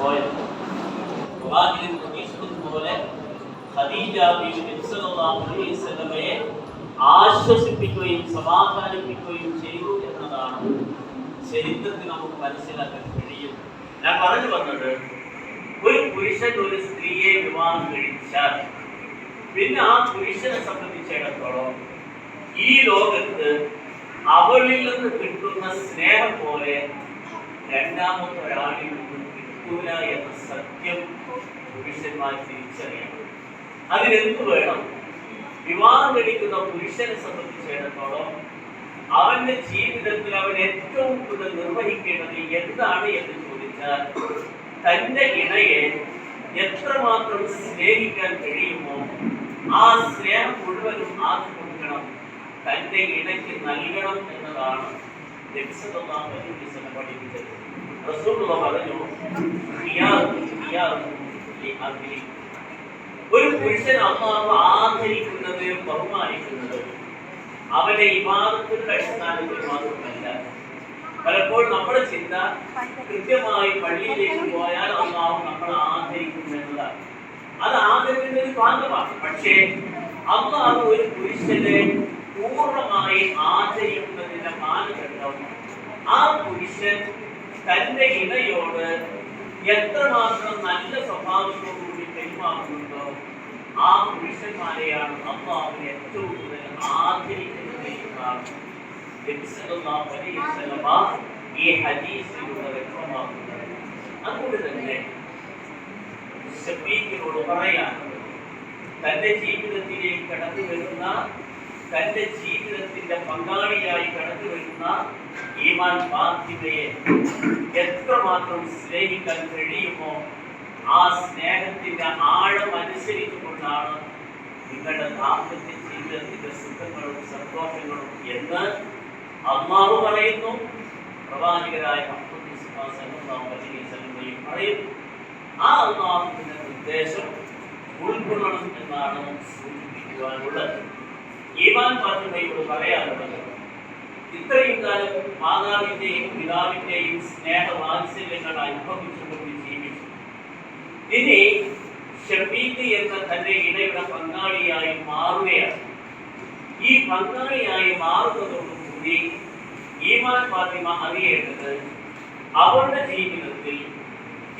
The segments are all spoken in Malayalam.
പോയത്. ഖുർആനിൽ പ്രതീക്ഷിക്കുന്നത് പോലെ ഖദീജ വസല്ലമയെ ആശ്വസിപ്പിക്കുകയും സമാധാനിപ്പിക്കുകയും ചെയ്തു എന്നതാണ് ചരിത്രത്തിൽ നമുക്ക് മനസ്സിലാക്കാൻ കഴിയും ഞാൻ പറഞ്ഞു വന്നത് ഒരു പുരുഷൻ ഒരു സ്ത്രീയെ വിവാഹം കഴിച്ചാൽ പിന്നെ ആ പുരുഷനെ സംബന്ധിച്ചിടത്തോളം ഈ ലോകത്ത് അവളിൽ നിന്ന് കിട്ടുന്ന സ്നേഹം പോലെ രണ്ടാമത്തെ ഒരാളിൽ നിന്നും കിട്ടൂല എന്ന സത്യം പുരുഷന്മാർ തിരിച്ചറിയണം. അതിനെന്ത് വേണം? വിവാഹം കഴിക്കുന്ന പുരുഷനെ സംബന്ധിച്ചിടത്തോളം അവന്റെ ജീവിതത്തിൽ അവൻ ഏറ്റവും കൂടുതൽ നിർവഹിക്കേണ്ടത് എന്താണ് എന്ന് ചോദിച്ചാൽ തന്റെ ഇണയെ എത്രമാത്രം സ്നേഹിക്കാൻ കഴിയുമോ ആ സ്നേഹം മുഴുവനും ആക്കി കൊടുക്കണം? തന്റെ ഇണയ്ക്ക് നൽകണം എന്നതാണ് പഠിപ്പിച്ചത്. ഒരു പുരുഷൻ അമ്മാവ് ആദരിക്കുന്നത് ബഹുമാനിക്കുന്നത് അവന്റെ ഇമാദത്തിന്റെ അടിസ്ഥാനത്തിൽ മാത്രമല്ല പലപ്പോഴും നമ്മുടെ ചിന്ത കൃത്യമായി പള്ളിയിലേക്ക് പോയാൽ അമ്മാവ് നമ്മൾ ആദരിക്കുന്നു എന്നതാണ്. അത് ആദരിക്കുന്ന ഒരു പക്ഷേ അമ്മാവ് ഒരു പുരുഷനെ പൂർണമായി ആദരിക്കുന്നതിന്റെ മാനദണ്ഡം ആ പുരുഷൻ തന്റെ ഇണയോട് എത്രമാത്രം നല്ല സ്വഭാവത്തോടുകൂടി പെരുമാറുന്നുണ്ടോ? ആ പുരുഷന്മാരെയാണ് അള്ളാഹു ഏറ്റവും കൂടുതൽ ആദരിക്കുന്നത് എന്നാണ് ഈ ഹദീസിലൂടെ വ്യക്തമാക്കുന്നത്. അതുകൊണ്ട് തന്നെ പറയാൻ തന്റെ ജീവിതത്തിലേക്ക് കടന്നു വരുന്ന തന്റെ ജീവിതത്തിന്റെ പങ്കാളിയായി കടന്നു വരുന്ന ഈമാൻ ഫാത്തിമയെ എത്രമാത്രം സ്നേഹിക്കാൻ കഴിയുമോ ആ സ്നേഹത്തിന്റെ ആഴം അനുസരിച്ചുകൊണ്ടാണ് നിങ്ങളുടെ ദാമ്പത്യ ജീവിതത്തിന്റെ സുഖങ്ങളും സന്തോഷങ്ങളും എന്ന് അമ്മാവ് പറയുന്നു. പ്രവാചകരായ പറയുന്നു ആ അമ്മാവിന്റെ നിർദ്ദേശം ഉൾക്കൊള്ളണം എന്നാണ് സൂചിപ്പിക്കുവാനുള്ളത്. ഈമാൻ ഫാത്തിമയോട് പറയാറുള്ളത് ഇത്രയും കാലം മാതാവിന്റെയും പിതാവിന്റെയും സ്നേഹവാത്സല്യങ്ങൾ അനുഭവിച്ചുകൊണ്ട് ജീവിച്ചു. ഇനി ഷഫീഖ് എന്ന തന്റെ ഇടയുടെ പങ്കാളിയായി മാറുകയാണ്. ഈ പങ്കാളിയായി മാറുന്നതോടുകൂടി ഈമാൻ ഫാത്തിമ അറിയേണ്ടത് അവളുടെ ജീവിതത്തിൽ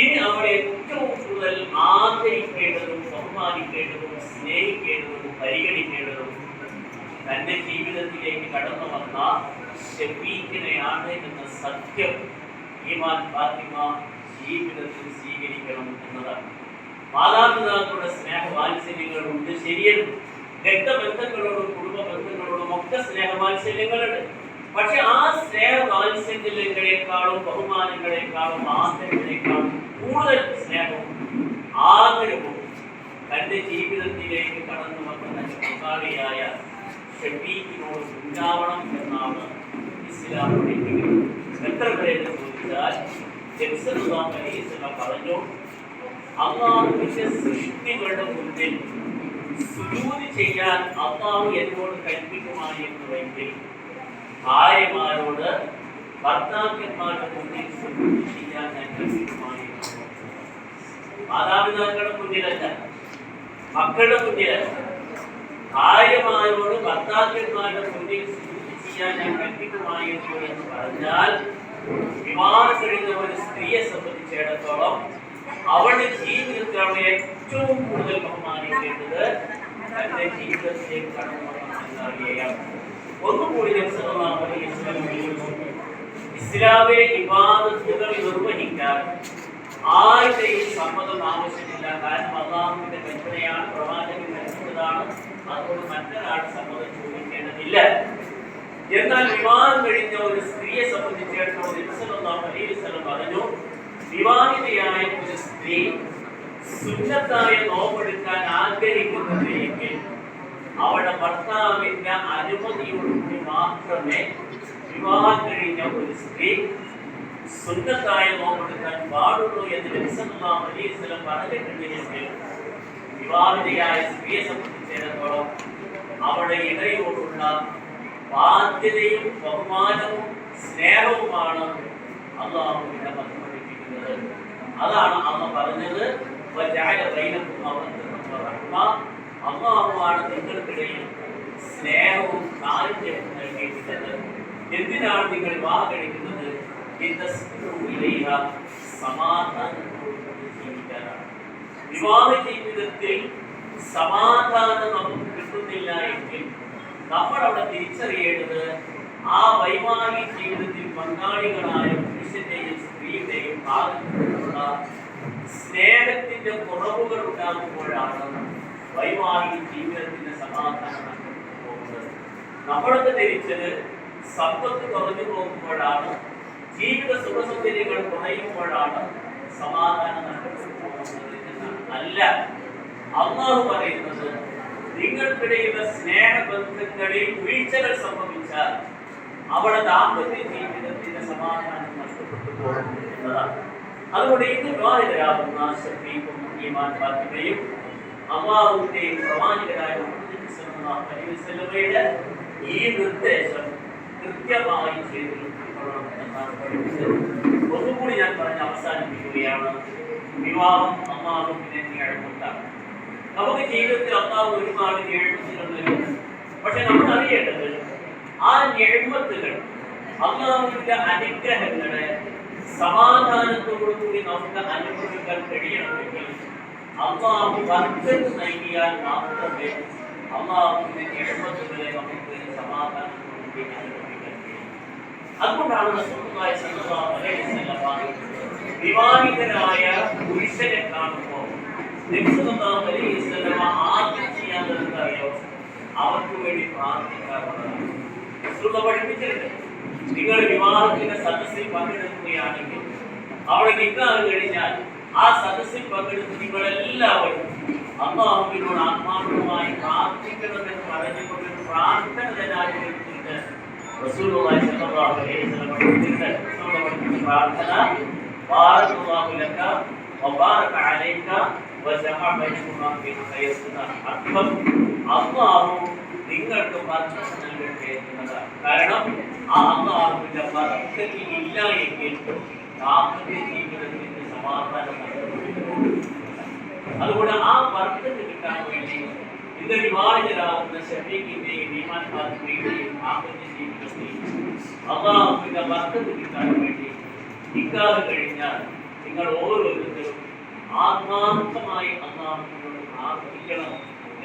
ഇനി അവളെ ഏറ്റവും കൂടുതൽ ആദരിക്കേണ്ടതും ബഹുമാനിക്കേണ്ടതും സ്നേഹിക്കേണ്ടതും പരിഗണിക്കേണ്ടതും തന്റെ ജീവിതത്തിലേക്ക് കടന്നു വന്ന ഷഫീഖിനെയാണ് എന്ന സത്യം ഈമാൻ ഫാത്തിമ ജീവിതത്തിൽ സ്വീകരിക്കണം എന്നതാണ്. മാതാപിതാക്കളുടെ സ്നേഹവാത്സല്യങ്ങളുണ്ട് ശരിയാണ് രക്തബന്ധങ്ങളോടും കുടുംബ ബന്ധങ്ങളോടും ഒക്കെ സ്നേഹവാത്സല്യങ്ങളുണ്ട്. പക്ഷെ ആ സ്നേഹവാത്സല്യങ്ങളെക്കാളും ബഹുമാനങ്ങളെക്കാളും ആദരങ്ങളെക്കാളും കൂടുതൽ സ്നേഹവും ആദരവും തന്റെ ജീവിതത്തിലേക്ക് കടന്നു വന്ന പങ്കാളിയായ ഷഫീഖിനോട് ഉണ്ടാവണം എന്നാണ് ഇസ്ലാം പഠിപ്പിക്കുന്നത് എത്ര പേരെന്ന് ചോദിച്ചാൽ ജെറുസലേം അലൈഹിസ്സലാം പറഞ്ഞു അള്ളാഹുവിന്റെ സൃഷ്ടികളുടെ മുന്നിൽ സുജൂദ് ചെയ്യാൻ അള്ളാഹു എന്നോട് കൽപ്പിക്കുമായിരുന്നുവെങ്കിൽ ഭാര്യമാരോട് ഭർത്താക്കന്മാരുടെ മുന്നിൽ സുജൂദ് ചെയ്യാൻ ഞാൻ കൽപ്പിക്കുമായിരുന്നു മാതാപിതാക്കളുടെ മുന്നിലല്ല മക്കളുടെ മുന്നിലല്ല. ഭാര്യമാരോട് ഭർത്താക്കന്മാരുടെ മുന്നിൽ ചെയ്യാൻ ഞാൻ കൽപ്പിക്കുമായിരുന്നു എന്ന് പറഞ്ഞാൽ വിവാഹം കഴിയുന്ന ഒരു സ്ത്രീയെ സംബന്ധിച്ചിടത്തോളം അവളുടെ ജീവിതത്തിൽ അവളെ ഏറ്റവും കൂടുതൽ ബഹുമാനിക്കേണ്ടത് തന്റെ വന്ന പങ്കാളിയെയാണ് ഒന്നുകൂടി. ഇസ്ലാമിലെ ഇബാദത്തുകൾ നിർവഹിക്കാൻ ആരുടെയും സമ്മതം ആവശ്യമില്ല. കാരണം അള്ളാഹുവിന്റെ കൽപ്പനയാണ് പ്രവാചകൻ കൽപ്പിച്ചതാണ്. അതുകൊണ്ട് മറ്റൊരാൾ സമ്മതം ചോദിക്കേണ്ടതില്ല എന്നാൽ വിവാഹം കഴിഞ്ഞ ഒരു സ്ത്രീയെ സംബന്ധിച്ചിടത്തോളം നബി സല്ലല്ലാഹു അലൈഹി വസല്ലം പറഞ്ഞു വിവാഹിതയായ ഒരു സ്ത്രീ സുന്നത്തായ നോമ്പെടുക്കാൻ ആഗ്രഹിക്കുന്നത് എങ്കിൽ അവളുടെ ഭർത്താവിന്റെ അനുമതിയോടുകൂടി മാത്രമേ വിവാഹം കഴിഞ്ഞ ഒരു സ്ത്രീ സുന്നത്തായ നോമ്പെടുക്കാൻ പാടുള്ളൂ എന്ന് നബി സല്ലല്ലാഹു അലൈഹി വസല്ലം പറഞ്ഞിട്ടുണ്ടെങ്കിൽ വിവാഹിതയായ സ്ത്രീയെ സംബന്ധിച്ചിടത്തോളം അവളുടെ ഇടയോടുള്ള ബാധ്യതയും ബഹുമാനവും സ്നേഹവുമാണ് അള്ളാഹുവിനെ മതം പഠിപ്പിക്കുന്നത് അതാണ് അമ്മ പറഞ്ഞത്. അള്ളാഹുവാണ് നിങ്ങൾക്കിടയിൽ സ്നേഹവും കാരുണ്യവും നൽകിയിട്ടുള്ളത് എന്തിനാണ് നിങ്ങൾ വാ കഴിക്കുന്നത്? സമാധാനം ജീവിക്കാനാണ്. വിവാഹ ജീവിതത്തിൽ സമാധാനം നമുക്ക് കിട്ടുന്നില്ല എങ്കിൽ നമ്മൾ അവിടെ തിരിച്ചറിയേണ്ടത് ആ വൈവാഹിക ജീവിതത്തിൽ പങ്കാളികളായ പുരുഷന്റെയും സ്ത്രീയുടെയും ഭാഗത്തുള്ള സ്നേഹത്തിന്റെ കുറവുകൾ ഉണ്ടാകുമ്പോഴാണ് വൈവാഹിക ജീവിതത്തിന്റെ സമാധാനം പോകുന്നത്. നമ്മളൊക്കെ ധരിച്ചത് സമ്പത്ത് കുറഞ്ഞു പോകുമ്പോഴാണ് ജീവിത സുഖസൗകര്യങ്ങൾ കുറയുമ്പോഴാണ് സമാധാനം നഷ്ടപ്പെട്ടു പോകുന്നത് എന്നാണ്. അല്ല അള്ളാഹു പറയുന്നത് നിങ്ങൾക്കിടയിലുള്ള സ്നേഹബന്ധങ്ങളിൽ വീഴ്ചകൾ സംഭവിച്ചാൽ അവിടെ ദാമ്പത്യ ജീവിതത്തിന്റെ സമാധാനം നഷ്ടപ്പെട്ടു പോകും എന്നതാണ്. അതുകൊണ്ട് ഇന്ന് വിവാഹിതരാകുന്ന ഷഫീഖും ഈമാൻ ഫാത്തിമയും അള്ളാഹുവിന്റെയും പ്രവാചകരായ ഈ നിർദ്ദേശം കൃത്യമായി ഒന്നുകൂടി ഞാൻ പറഞ്ഞ് അവസാനിപ്പിക്കുകയാണ്. വിവാഹം അമ്മാവിനെ നിഴൽക്കൊണ്ടാണ് നമുക്ക് ജീവിതത്തിൽ അത്താവ് ഒരുപാട് ഞെഴുമത്തുകൾ നൽകുന്നു പക്ഷെ നമ്മൾ അറിയേണ്ടത് ആ ഞെഴുമത്തുകൾ അള്ളാഹുവിന്റെ അനുഗ്രഹങ്ങളെ സമാധാനത്തോടുകൂടി നമുക്ക് അനുഭവിക്കാൻ കഴിയണമെങ്കിൽ അള്ളാഹു വർദ്ധന നൽകിയാൽ മാത്രമേ അള്ളാഹുവിന്റെ ഞെഴുമത്തുകളെ നമുക്ക് സമാധാനത്തോടുകൂടി അനുഭവിക്കാൻ കഴിയും. അതുകൊണ്ടാണ് വിവാഹിതരായ പുരുഷനെ കാണുമ്പോൾ ആദ്യം ചെയ്യാൻ അറിയോ അവർക്ക് വേണ്ടി പ്രാർത്ഥിക്കാറുള്ളതാണ് റസൂലുള്ള പഠിപ്പിച്ചിട്ടുണ്ട് നിങ്ങൾ വിവാഹത്തിന്റെ സദസ്സിൽ പങ്കെടുക്കുകയാണെങ്കിൽ അവിടെ നിൽക്കാൻ കഴിഞ്ഞാൽ ആ സദസ്സിൽ പങ്കെടുത്ത് നിങ്ങളെല്ലാവരും അള്ളാഹുവിനോട് ആത്മാർത്ഥമായി പ്രാർത്ഥിക്കണമെന്ന് പറഞ്ഞുകൊണ്ട് പ്രാർത്ഥന ജനാധിപത്യത്തിന്റെ പ്രാർത്ഥന അർത്ഥം അള്ളാഹു നിങ്ങൾക്ക് ബർക്കത്ത് നൽകട്ടെ എന്നതാണ് കാരണം ആ അള്ളാഹുവിന്റെ ബർക്കത്ത് ഇല്ല എങ്കിൽ ദാമ്പത്യ ജീവിതത്തിന്റെ സമാധാനം അതുകൊണ്ട് ആ ബർക്കത്ത് കിട്ടാൻ വേണ്ടി ഇന്ന് വിവാഹിതരാകുന്ന ഷഫീഖിന്റെയും ഈമാൻ ഫാത്തിമയുടെയും ദാമ്പത്യ ജീവിതത്തിൽ അള്ളാഹുവിന്റെ ബർക്കത്ത് കിട്ടാൻ വേണ്ടി നിക്കാഹ് കഴിഞ്ഞാൽ നിങ്ങൾ ഓരോരുത്തരും ആത്മാർത്ഥമായി അള്ളാഹുവിനോട് പ്രാർത്ഥിക്കണം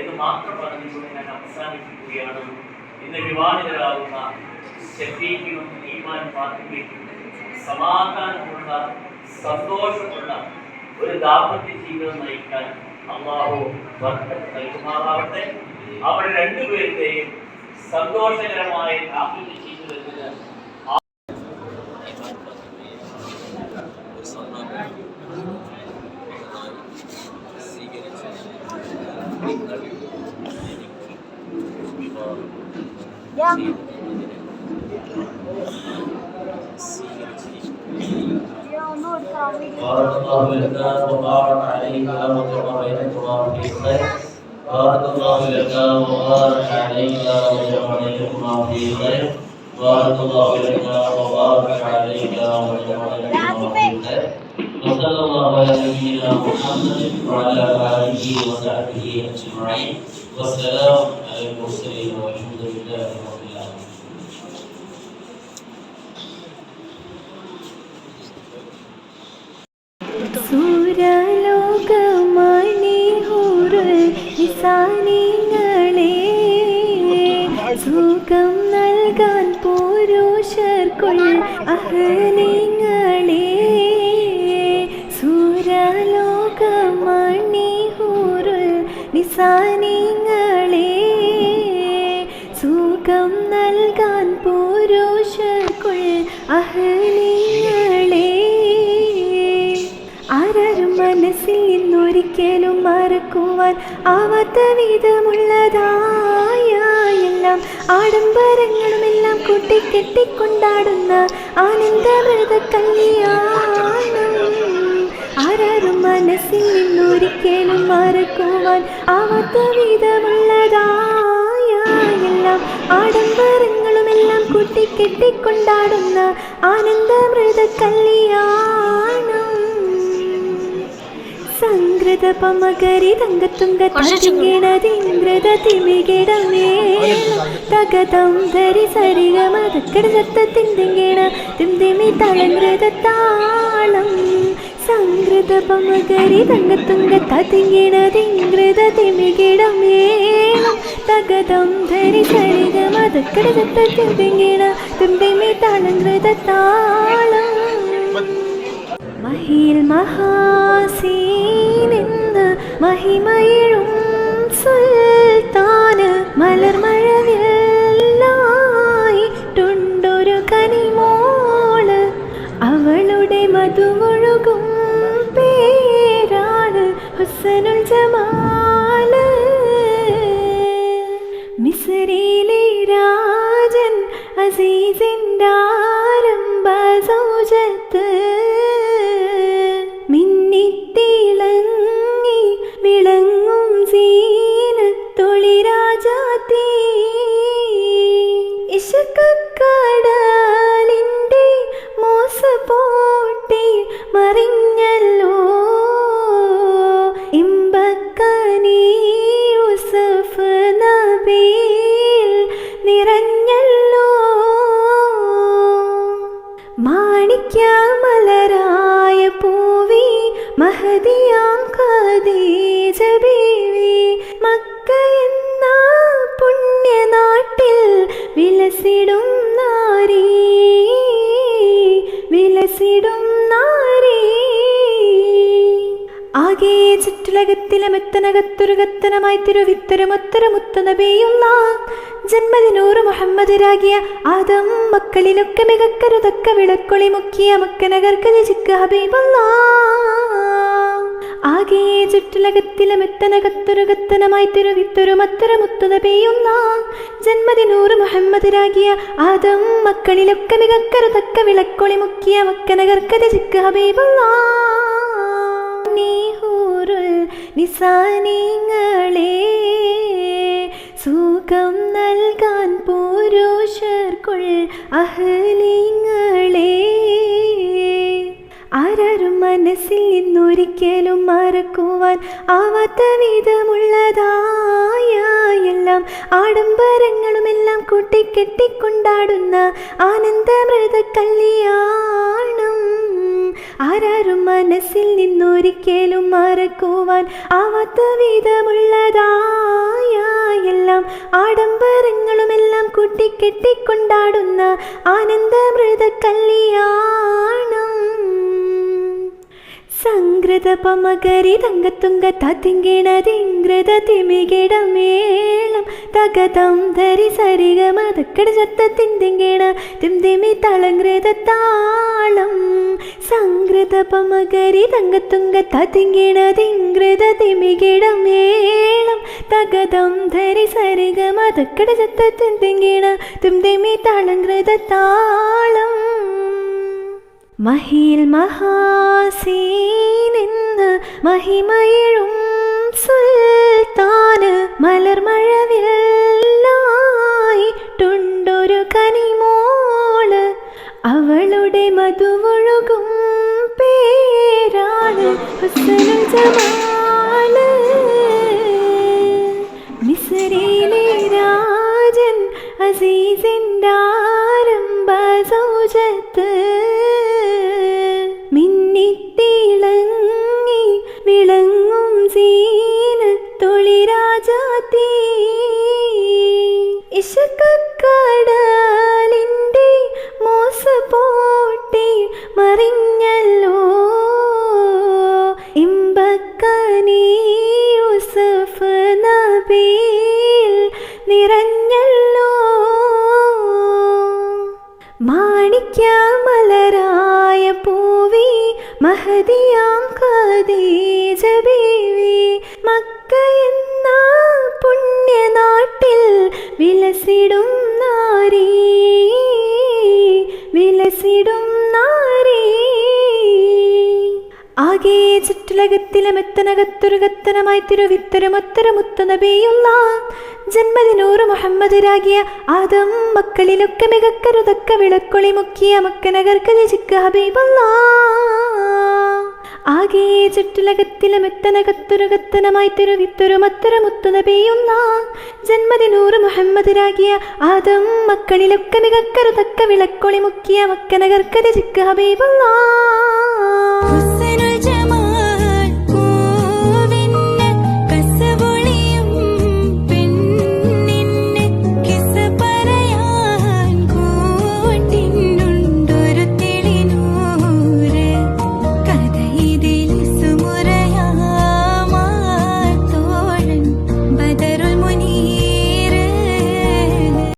എന്ന് മാത്രം പറഞ്ഞുകൊണ്ട് ഞാൻ അവസാനിപ്പിക്കുകയാണ്. ഇന്ന് വിവാഹിതരാകുന്ന ഷഫീഖിനും ഈമാൻ പാർട്ടിക്കും സമാധാനമുള്ള സന്തോഷമുള്ള ഒരു ദാമ്പത്യ ജീവിതം നയിക്കാൻ അള്ളാഹു ബർക്കത്ത് നൽകുമാറാവട്ടെ. അവർ രണ്ടുപേരുടെയും സന്തോഷകരമായ ദാമ്പത്യ Familie. بارك الله لك وبارك عليك وجمع بينكما في خير بارك الله لك وبارك عليك وجمع بينكما في خير بارك الله لك وبارك بينكما في خير وصلى الله على نبينا محمد وعلى اله وصحبه اجمعين والسلام على المرسلين والحمد لله رب العالمين സൂര്യലോകമണിഹൂറ് നിസാനിങ്ങളെ സുഖം നൽകാൻ പുരുഷർക്കുൾ അഹനിങ്ങളെ സൂര്യലോകമണിഹൂറ് നിസാനിങ്ങളെ സുഖം നൽകാൻ പുരുഷർക്കുൾ അഹനിങ്ങളെ ആരാരും മനസ്സിൽ നിന്നൊരിക്കലും മറക്കുവാൻ ആവാത്ത വിധമുള്ളതായ എല്ലാം ആഡംബരങ്ങളുമെല്ലാം കൂട്ടിക്കെട്ടിക്കൊണ്ടാടുന്ന ആനന്ദമൃത കല്യാണം ആരാരും മനസ്സിൽ നിന്നൊരിക്കലും മറക്കുവാൻ ആവാത്ത വിധമുള്ളതായ എല്ലാം ആഡംബരങ്ങളും എല്ലാം കൂട്ടിക്കെട്ടിക്കൊണ്ടാടുന്ന ആനന്ദമൃത കല്യാണം സംഗ്രത പമകരി തങ്കത്തുങ്ക തിങ്കിണതിങ്കൃത തിമികിടമേളം തകതം ധരി സരിഗ മതക്കട സത്തത്തിന്തിങ്കിണ തിന്തിമി തളങ്കൃത താളം സംഗൃത പമകരി തങ്കത്തുങ്ക തിങ്കിണതിങ്കൃത തിമികിടമേളം തകതം ധരി സരിഗ മതക്കട സത്തത്തിന്തിങ്കിണ തിന്തിമി തളങ്കൃത താളം മഹിയിൽ മഹാസീനെന്ന് മഹിമയിഴും സുൽത്താന് മലർമഴവില്ലായിട്ടുണ്ടൊരു കനിമോൾ. അവളുടെ മധുമൊഴുകും ഹുസനുൽ ജമാൽ രാജൻ അസീസിന്റെ ആരംഭ സൗജത്ത് മിന്നിത്തിളങ്ങി വിളങ്ങും സീനത്തൊളി രാജാത്തീ ഇശക്കക്കടലിന്റെ മോസ പോട്ടി മറിഞ്ഞല്ലോ വിലസിടും നാരീ. ആകെ ചുറ്റുലകത്തിലെ മെത്തനകത്തുരുകത്തനമായി തിരുവിത്തരമൊത്തരമുത്ത നബിയുള്ള ജന്മദിനൂറ് മുഹമ്മദരാകിയ ആദം മക്കളിലൊക്കെ മികക്കരുതൊക്കെ വിളക്കൊളി മുക്കിയ മക്കനകർക്ക് രചിക്കുക ഹബീബല്ല ആകെ ചുറ്റുലകത്തിലെ മെത്തനകത്തുരുകത്തനമായി തിരുവിത്തൊരുമത്തരമുത്ത പെയ്യുന്ന ജന്മദിനൂറ് മുഹമ്മദരാകിയ ആദം മക്കളിലൊക്കെ മികക്കരുതൊക്ക വിളക്കൊളി മുക്കിയ മക്കനകർക്കത് ചിക്ക് ഹബീബുള്ള. നിസാനിങ്ങളെ സുഖം നൽകാൻ പുരുഷർക്കുൾ അഹലിങ്ങളെ മനസ്സിൽ നിന്നൊരിക്കലും മറക്കുവാൻ ആവാത്ത വിധമുള്ളതായ എല്ലാം ആഡംബരങ്ങളുമെല്ലാം കൂട്ടിക്കെട്ടിക്കൊണ്ടാടുന്ന ആനന്ദമൃത കല്യാണം ആരാരും മനസ്സിൽ നിന്നൊരിക്കലും മറക്കുവാൻ ആവാത്ത വിധമുള്ളതായ എല്ലാം ആഡംബരങ്ങളുമെല്ലാം കൂട്ടിക്കെട്ടിക്കൊണ്ടാടുന്ന ആനന്ദമൃത കല്യാണം സംഗ്രത പമകരി തങ്കത്തുങ്ക തത്തിങ്കിണതിങ്കൃത തിമികിടമേളം തകതം ധരി സരിഗ മതക്കട സത്തത്തിന്തിങ്കിണ തിന്തിമി തളങ്കൃത താളം സംഗ്രത പമകരി തങ്കത്തുങ്ക തത്തിങ്കിണതിങ്കൃത തിമികിടമേളം തകതം ധരി സരിഗ മതക്കട സത്തത്തിന്തിങ്കിണ തിന്തിമി തളങ്കൃത താളം മഹിയിൽ മഹാസീനിന്ന് മഹിമയിഴും സുൽത്താന് മലർമഴവില്ലായിട്ടുണ്ടൊരു കനിമോൾ അവളുടെ മധുവൊഴുകും പേരാണ് ഹുസനുൽ ജമാൽ. മിസറിയിലെ രാജൻ അസീസിന്റെ விடும் ആകെ ചുറ്റുലകത്തിലെ മെത്തനകത്തുരുകത്തനമായി തിരുവിത്തരമൊത്തരമുത്ത നബിയുള്ള ജന്മദിനൂറ് മുഹമ്മദരാകിയ ആദം മക്കളിലൊക്കെ മികക്കരുതൊക്ക വിളക്കൊളി മുക്കിയ മക്കനകർക്ക് രചിക്ക ഹബീബല്ല ആകെ ചുറ്റുലകത്തിലെ മെത്തനകത്തൊരു കത്തനമായി മത്തൊരു മുത്തുന പെയ്യുന്ന ജന്മദിനൂറ് മുഹമ്മദരാകിയ ആദം മക്കളിലൊക്കെ മികക്കരുതക്ക വിളക്കൊളി മുക്കിയ മക്കനകർക്ക് രചിക്ക ഹബീബുള്ള. de amanhã.